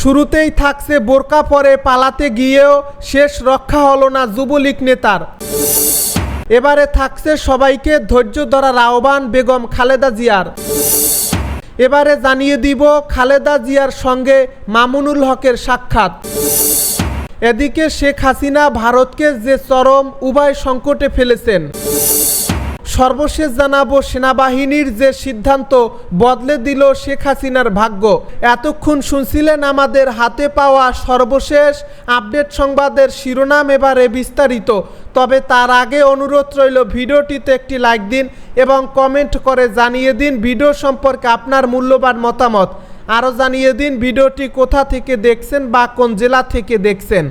শুরুতেই থাকছে বোরকা, পরে পালাতে গিয়েও শেষ রক্ষা হলো না যুবলীগ নেতার। এবারে থাকছে সবাইকে ধৈর্য ধরার আহ্বান বেগম খালেদা জিয়ার। এবারে জানিয়ে দিব খালেদা জিয়ার সঙ্গে মামুনুল হকের সাক্ষাৎ। এদিকে শেখ হাসিনা ভারতকে যে চরম উভয় সংকটে ফেলেছেন। সর্বশেষ জানাব, সেনাবাহিনীর যে সিদ্ধান্ত বদলে দিল শেখ হাসিনার ভাগ্য। এতক্ষণ শুনছিলেন আমাদের হাতে পাওয়া সর্বশেষ আপডেট সংবাদের শিরোনাম এবারে বিস্তারিত। তবে তার আগে অনুরোধ রইল, ভিডিওটিতে একটি লাইক দিন এবং কমেন্ট করে জানিয়ে দিন ভিডিও সম্পর্কে আপনার মূল্যবান মতামত। আরও জানিয়ে দিন ভিডিওটি কোথা থেকে দেখছেন বা কোন জেলা থেকে দেখছেন।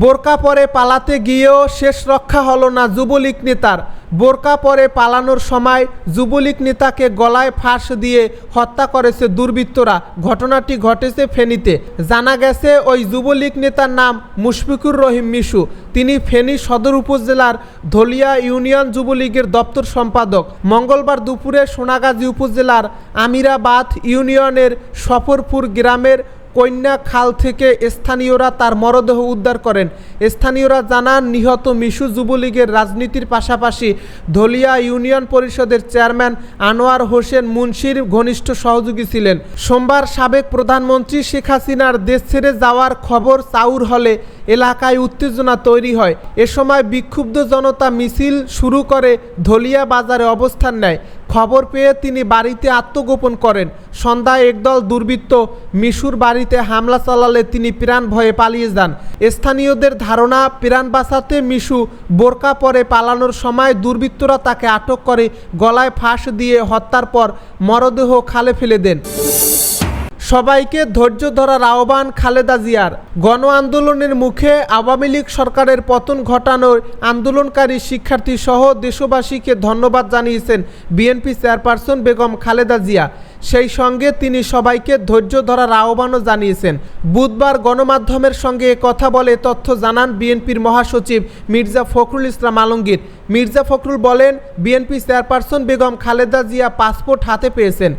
বোরকা পরে পালাতে গিয়েও শেষ রক্ষা হলো না যুবলীগ নেতার। বোরকা পরে পালানোর সময় যুবলীগ নেতাকে গলায় ফাঁস দিয়ে হত্যা করেছে দুর্বৃত্তরা। ঘটনাটি ঘটেছে ফেনীতে। জানা গেছে, ওই যুবলীগ নেতার নাম মুশফিকুর রহিম মিশু। তিনি ফেনী সদর উপজেলার ধলিয়া ইউনিয়ন যুবলীগের দপ্তর সম্পাদক। মঙ্গলবার দুপুরে সোনাগাজী উপজেলার আমিরাবাদ ইউনিয়নের সফরপুর গ্রামের কন্যা খাল থেকে স্থানীয়রা তার মরদেহ উদ্ধার করেন। স্থানীয়রা জানান, নিহত মিশু যুবলীগের রাজনীতির পাশাপাশি ধলিয়া ইউনিয়ন পরিষদের চেয়ারম্যান আনোয়ার হোসেন মুন্সির ঘনিষ্ঠ সহযোগী ছিলেন। সোমবার সাবেক প্রধানমন্ত্রী শেখ হাসিনার দেশ ছেড়ে যাওয়ার খবর চাউর হলে এলাকায় উত্তেজনা তৈরি হয়। এ সময় বিক্ষুব্ধ জনতা মিছিল শুরু করে, ধলিয়া বাজারে অবস্থান নেয়। খবর পেয়ে তিনি বাড়িতে আত্মগোপন করেন। সন্ধ্যায় একদল দুর্বৃত্ত মিশুর বাড়িতে হামলা চালালে তিনি প্রাণ ভয়ে পালিয়ে যান। স্থানীয়দের ধারণা, প্রাণ বাঁচাতে মিশু বোরকা পরে পালানোর সময় দুর্বৃত্তরা তাকে আটক করে গলায় ফাঁস দিয়ে হত্যার পর মরদেহ খালে ফেলে দেন। সবাইকে ধৈর্য ধরার আহ্বান খালেদা জিয়ার। গণ আন্দোলনের মুখে আওয়ামী লীগ সরকারের পতন ঘটানোর আন্দোলনকারী শিক্ষার্থী সহ দেশবাসীকে ধন্যবাদ জানিয়েছেন বিএনপি চেয়ারপারসন বেগম খালেদা জিয়া। সেই সঙ্গে তিনি সবাইকে ধৈর্য ধরার আহ্বানও জানিয়েছেন। বুধবার গণমাধ্যমের সঙ্গে কথা বলে তথ্য জানান বিএনপির মহাসচিব মির্জা ফখরুল ইসলাম আলমগীর। মির্জা ফখরুল বলেন, BNP chairperson Begum Khaleda Zia passport হাতে পেয়েছেন।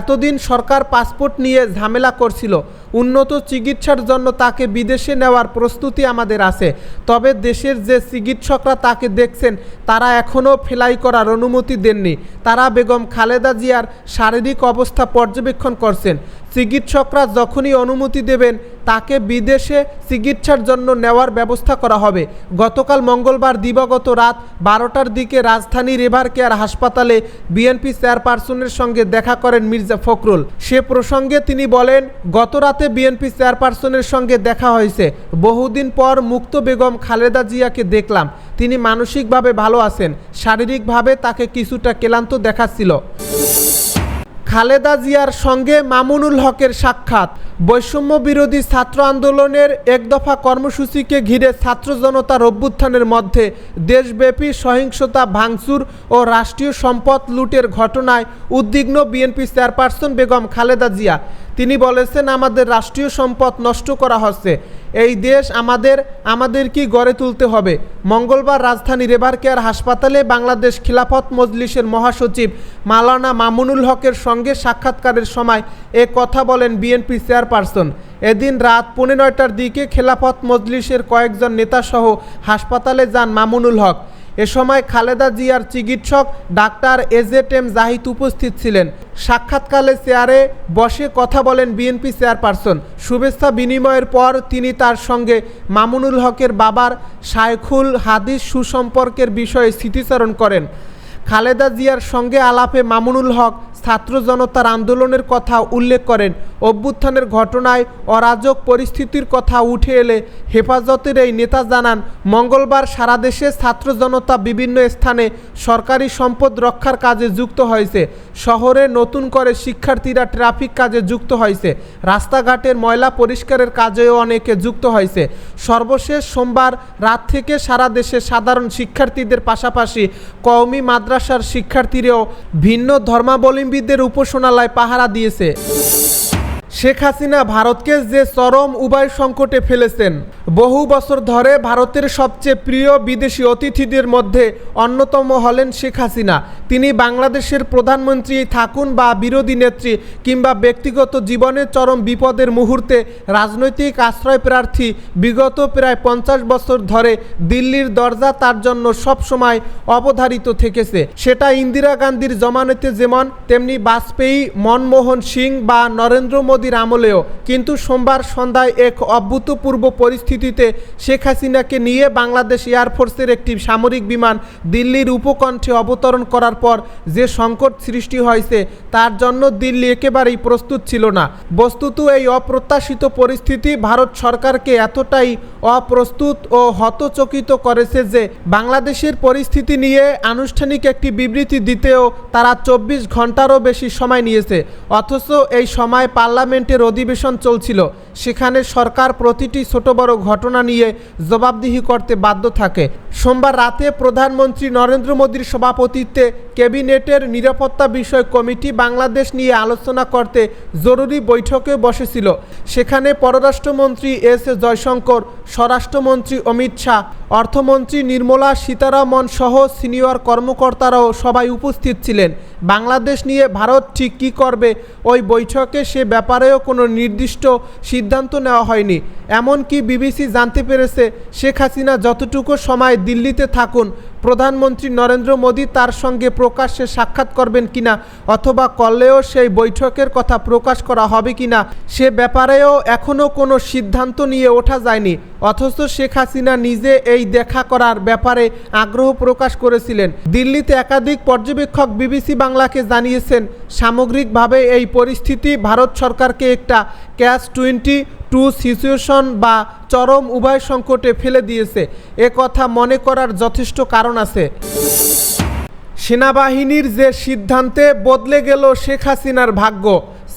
এতদিন সরকার পাসপোর্ট নিয়ে ঝামেলা করছিল। উন্নত চিকিৎসার জন্য তাকে বিদেশে নেওয়ার প্রস্তুতি আমাদের আছে। তবে দেশের যে চিকিৎসকরা তাকে দেখছেন, তারা এখনও ফেলাই করার অনুমতি দেননি। তারা বেগম খালেদা জিয়ার শারীরিক অবস্থা পর্যবেক্ষণ করছেন। চিকিৎসকরা যখনই অনুমতি দেবেন, তাকে বিদেশে চিকিৎসার জন্য নেওয়ার ব্যবস্থা করা হবে। গতকাল মঙ্গলবার দিবাগত রাত বারোটার দিকে রাজধানী এভার কেয়ার হাসপাতালে বিএনপি চেয়ারপারসনের সঙ্গে দেখা করেন মির্জা ফখরুল। সে প্রসঙ্গে তিনি বলেন, গত রাতে বিএনপি চেয়ারপারসনের সঙ্গে দেখা হয়েছে। বহুদিন পর মুক্ত বেগম খালেদা জিয়াকে দেখলাম। তিনি মানসিকভাবে ভালো আছেন, শারীরিকভাবে তাকে কিছুটা ক্লান্ত দেখাচ্ছিল। খালেদা জিয়ার সঙ্গে মামুনুল হকের সাক্ষাৎ। বৈষম্য বিরোধী ছাত্র আন্দোলনের এক দফা কর্মসূচিকে ঘিরে ছাত্র জনতার অভ্যুত্থানের মধ্যে দেশব্যাপী সহিংসতা, ভাঙচুর ও রাষ্ট্রীয় সম্পদ লুটের ঘটনায় উদ্বিগ্ন বিএনপি চেয়ারপারসন বেগম খালেদা জিয়া। তিনি বলেছেন, আমাদের রাষ্ট্রীয় সম্পদ নষ্ট করা হচ্ছে। এই দেশ আমাদের আমাদের কি গড়ে তুলতে হবে। মঙ্গলবার রাজধানীর এবার কেয়ার হাসপাতালে বাংলাদেশ খিলাফত মজলিসের মহাসচিব মালানা মামুনুল হকের সঙ্গে সাক্ষাৎকারের সময় এ কথা বলেন বিএনপি চেয়ারপারসন এদিন রাত পৌনে নয়টার দিকে খেলাফত মজলিসের কয়েকজন নেতাসহ হাসপাতালে যান মামুনুল হক। এ সময় খালেদা জিয়ার চিকিৎসক ডাক্তার এজেট এম জাহিদ উপস্থিত ছিলেন। সাক্ষাৎকালে চেয়ারে বসে কথা বলেন বিএনপি চেয়ারপারসন। শুভেচ্ছা বিনিময়ের পর তিনি তার সঙ্গে মামুনুল হকের বাবার শায়খুল হাদিস সুসম্পর্কের বিষয়ে স্মৃতিচারণ করেন। খালেদা জিয়ার সঙ্গে আলাপে মামুনুল হক ছাত্র জনতার আন্দোলনের কথা উল্লেখ করেন। অভ্যুত্থানের ঘটনায় অরাজক পরিস্থিতির কথা উঠে এলে হেফাজতের এই নেতা জানান, মঙ্গলবার সারা দেশে ছাত্র জনতা বিভিন্ন স্থানে সরকারি সম্পদ রক্ষার কাজে যুক্ত হয়েছে। শহরে নতুন করে শিক্ষার্থীরা ট্রাফিক কাজে যুক্ত হয়েছে। রাস্তাঘাটের ময়লা পরিষ্কারের কাজেও অনেকে যুক্ত হয়েছে। সর্বশেষ সোমবার রাত থেকে সারা দেশে সাধারণ শিক্ষার্থীদের পাশাপাশি কওমি মাদ্রাসার শিক্ষার্থীরাও ভিন্ন ধর্মাবলম্বীদের উপাসনালয় পাহারা দিয়েছে। শেখ হাসিনা ভারতকে যে চরম উভয় সংকটে ফেলেছেন, বহু বছর ধরে ভারতের সবচেয়ে প্রিয় বিদেশি অতিথিদের মধ্যে অন্যতম হলেন শেখ হাসিনা। তিনি বাংলাদেশের প্রধানমন্ত্রী থাকুন বা বিরোধী নেত্রী কিংবা ব্যক্তিগত জীবনের চরম বিপদের মুহূর্তে রাজনৈতিক আশ্রয় প্রার্থী বিগত প্রায় পঞ্চাশ বছর ধরে দিল্লির দরজা তার জন্য সবসময় অবধারিত থেকেছে। সেটা ইন্দিরা গান্ধীর জমানেতে যেমন, তেমনি বাজপেয়ী, মনমোহন সিং বা নরেন্দ্র মোদীর আমলেও কিন্তু সোমবার সন্ধ্যায় এক অভূতপূর্ব পরিস্থিতিতে শেখ হাসিনাকে নিয়ে বাংলাদেশ এয়ারফোর্সের একটি সামরিক বিমান দিল্লির উপকণ্ঠে অবতরণ করার পর যে সংকট সৃষ্টি হয়েছে, তার জন্য দিল্লি একেবারেই প্রস্তুত ছিল না। বস্তুত এই অপ্রত্যাশিত পরিস্থিতি ভারত সরকারকে এতটাই অপ্রস্তুত ও হতচকিত করেছে যে বাংলাদেশের পরিস্থিতি নিয়ে আনুষ্ঠানিক একটি বিবৃতি দিতেও তারা চব্বিশ ঘন্টারও বেশি সময় নিয়েছে। অথচ এই সময় পার্লামেন্টের অধিবেশন চলছিল। সেখানে সরকার প্রতিটি ছোট বড় ঘটনা নিয়ে জবাবদিহি করতে বাধ্য থাকে। সোমবার রাতে প্রধানমন্ত্রী নরেন্দ্র মোদীর সভাপতিত্বে ক্যাবিনেটের নিরাপত্তা বিষয় কমিটি বাংলাদেশ নিয়ে আলোচনা করতে জরুরি বৈঠকে বসেছিল। সেখানে পররাষ্ট্রমন্ত্রী এস এ জয়শঙ্কর, স্বরাষ্ট্রমন্ত্রী অমিত শাহ, অর্থমন্ত্রী নির্মলা সীতারামন সহ সিনিয়র কর্মকর্তারাও সবাই উপস্থিত ছিলেন। বাংলাদেশ নিয়ে ভারত ঠিক কী করবে ওই বৈঠকে সে ব্যাপারেও কোনো নির্দিষ্ট সিদ্ধান্ত নেওয়া হয়নি। এমনকি বিবিসি জানতে পেরেছে, শেখ হাসিনা যতটুকু সময় দিল্লিতে থাকুন, প্রধানমন্ত্রী নরেন্দ্র মোদী তার সঙ্গে প্রকাশ্যে সাক্ষাৎ করবেন কিনা, অথবা করলেও সেই বৈঠকের কথা প্রকাশ করা হবে কিনা, সে ব্যাপারেও এখনও কোনো সিদ্ধান্ত নিয়ে ওঠা যায়নি। অথচ শেখ হাসিনা নিজে এই দেখা করার ব্যাপারে আগ্রহ প্রকাশ করেছিলেন। দিল্লিতে একাধিক পর্যবেক্ষক বিবিসি বাংলাকে জানিয়েছেন, সামগ্রিকভাবে এই পরিস্থিতি ভারত সরকারকে একটা ক্যাশ টোয়েন্টি টু সিচুয়েশন বা চরম উভয় সংকটে ফেলে দিয়েছে। এ কথা মনে করার যথেষ্ট কারণ আছে। সেনাবাহিনীর যে সিদ্ধান্তে বদলে গেল শেখ হাসিনার ভাগ্য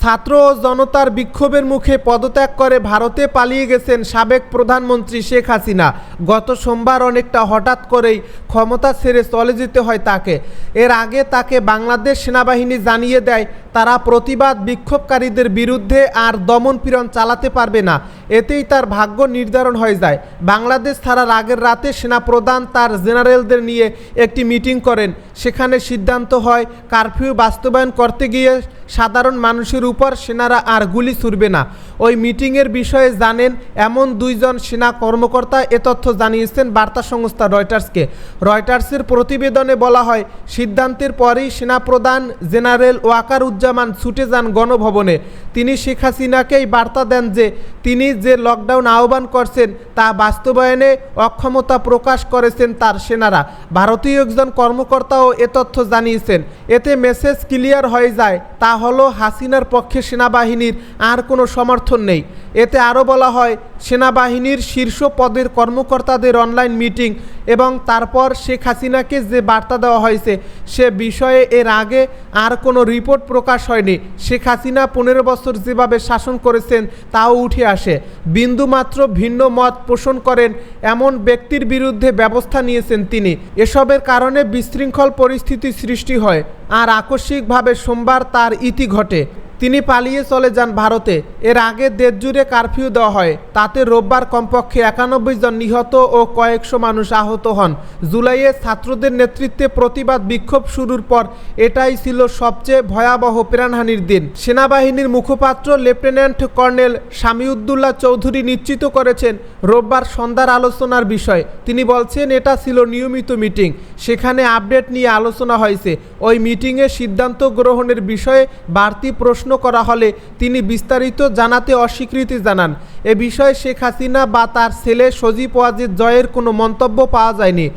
ছাত্র ও জনতার বিক্ষোভের মুখে পদত্যাগ করে ভারতে পালিয়ে গেছেন সাবেক প্রধানমন্ত্রী শেখ হাসিনা। গত সোমবার অনেকটা হঠাৎ করেই ক্ষমতা ছেড়ে চলে যেতে হয় তাকে। এর আগে তাকে বাংলাদেশ সেনাবাহিনী জানিয়ে দেয়, তারা প্রতিবাদ বিক্ষোভকারীদের বিরুদ্ধে আর দমন পীড়ন চালাতে পারবে না। এতেই তার ভাগ্য নির্ধারণ হয়ে যায়। বাংলাদেশ ছাড়ার আগের রাতে সেনাপ্রধান তার জেনারেলদের নিয়ে একটি মিটিং করেন। সেখানে সিদ্ধান্ত হয়, কারফিউ বাস্তবায়ন করতে গিয়ে সাধারণ মানুষের উপর সেনারা আর গুলি ছুড়বে না। ওই মিটিংয়ের বিষয়ে জানেন, এমন দুইজন সেনা কর্মকর্তা এ তথ্য জানিয়েছেন বার্তা সংস্থা রয়টার্সকে। রয়টার্সের প্রতিবেদনে বলা হয়, সিদ্ধান্তের পরেই সেনাপ্রধান জেনারেল ওয়াকার উজ্জামান ছুটে যান গণভবনে। তিনি শেখ হাসিনাকেই বার্তা দেন যে, তিনি যে লকডাউন আহ্বান করছেন, তা বাস্তবায়নে অক্ষমতা প্রকাশ করেছেন তার সেনারা। ভারতীয় একজন কর্মকর্তাও এ তথ্য জানিয়েছেন। এতে মেসেজ ক্লিয়ার হয়ে যায়, তা হলো হাসিনার পক্ষে সেনাবাহিনীর আর কোনো সমর্থন নেই। এতে আরও বলা হয়, সেনাবাহিনীর শীর্ষ পদের কর্মকর্তাদের অনলাইন মিটিং এবং তারপর শেখ হাসিনাকে যে বার্তা দেওয়া হয়েছে, সে বিষয়ে এর আগে আর কোনো রিপোর্ট প্রকাশ হয়নি। শেখ হাসিনা পনেরো বছর যেভাবে শাসন করেছেন, তাও উঠে আসে। বিন্দুমাত্র ভিন্ন মত পোষণ করেন এমন ব্যক্তির বিরুদ্ধে ব্যবস্থা নিয়েছেন তিনি। এসবের কারণে বিশৃঙ্খল পরিস্থিতি সৃষ্টি হয়, আর আকস্মিকভাবে সোমবার তার ইতি ঘটে। তিনি পালিয়ে চলে যান ভারতে। এর আগে দেশ জুড়ে কারফিউ দেওয়া হয়। তাতে রোববার কমপক্ষে একানব্বই জন নিহত ও কয়েকশো মানুষ আহত হন। জুলাইয়ে ছাত্রদের নেতৃত্বে প্রতিবাদ বিক্ষোভ শুরুর পর এটাই ছিল সবচেয়ে ভয়াবহ প্রাণহানির দিন। সেনাবাহিনীর মুখপাত্র লেফটেন্যান্ট কর্নেল শামিউদ্দুল্লাহ চৌধুরী নিশ্চিত করেছেন, রোববার সন্ধ্যার আলোচনার বিষয়। তিনি বলছেন, এটা ছিল নিয়মিত মিটিং। সেখানে আপডেট নিয়ে আলোচনা হয়েছে। ওই মিটিংয়ে সিদ্ধান্ত গ্রহণের বিষয়ে বাড়তি প্রশ্ন করা হলে তিনি বিস্তারিত জানাতে অস্বীকৃতি জানান। এ বিষয়ে শেখ হাসিনা বা তার ছেলে সজীব ওয়াজিদ জয়ের কোনো মন্তব্য পাওয়া যায়নি।